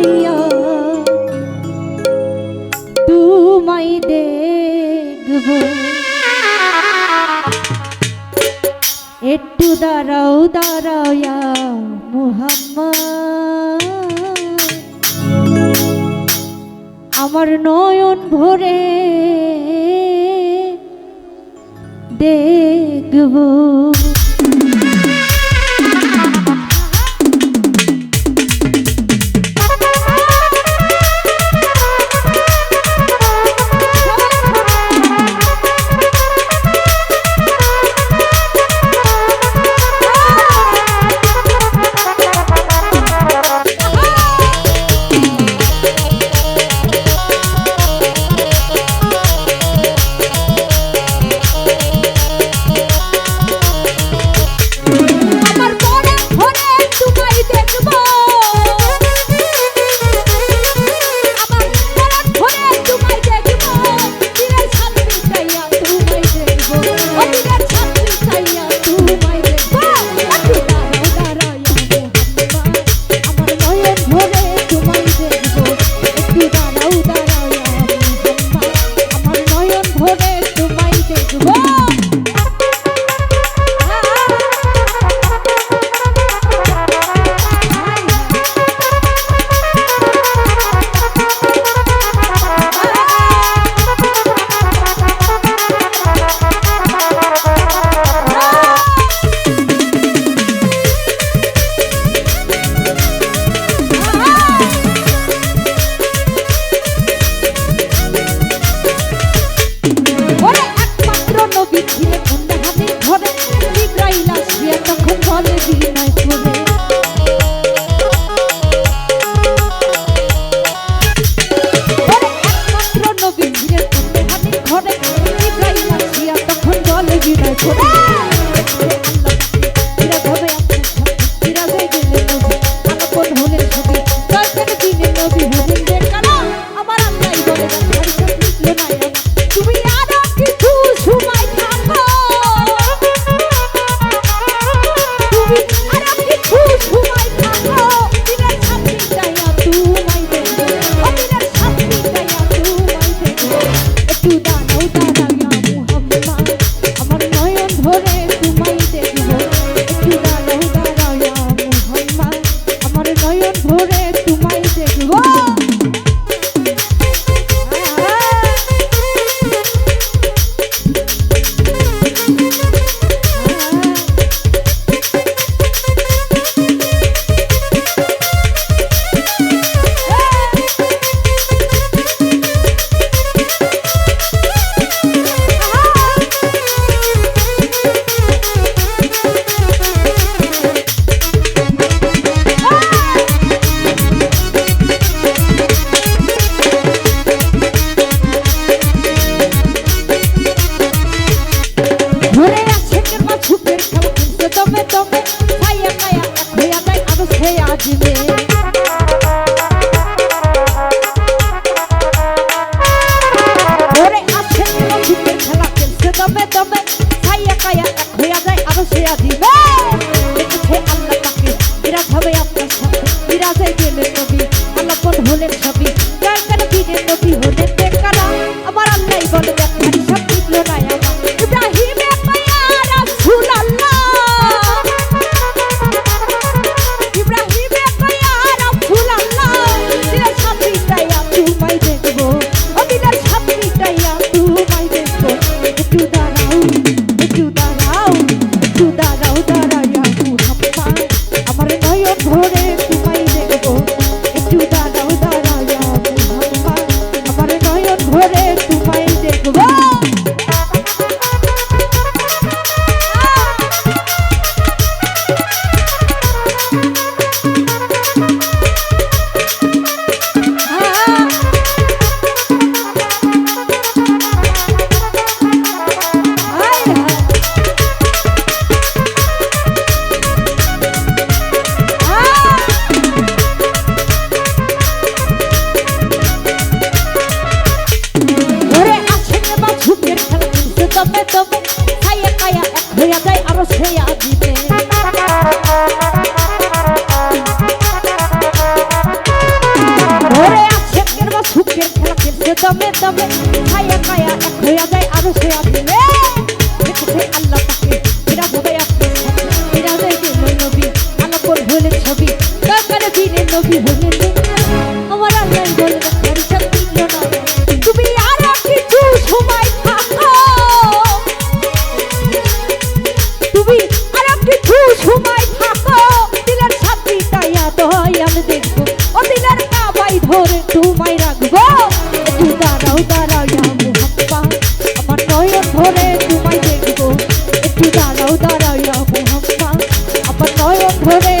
পাইয়া তোমায় দেখব। একটু দাঁড়াও দাঁড়াইয়া মোহাম্মদ। আমার নয়ন ভরে দেখব। Imagina হে আজমে। ওরে আছে খেলা খেলছে তবে তবে খাইয়া খাইয়া হইয়া যায় আরও সে আজমে। খাইয়ে খাইয়া এক হইয়া যায় আরও সেয়া দিবে সুখের খেলা খেলছে দমে দমে খাইয়া খাইয়া এক হইয়া যায় আরও সেয়া দিবে আল্লাহ পাকে We.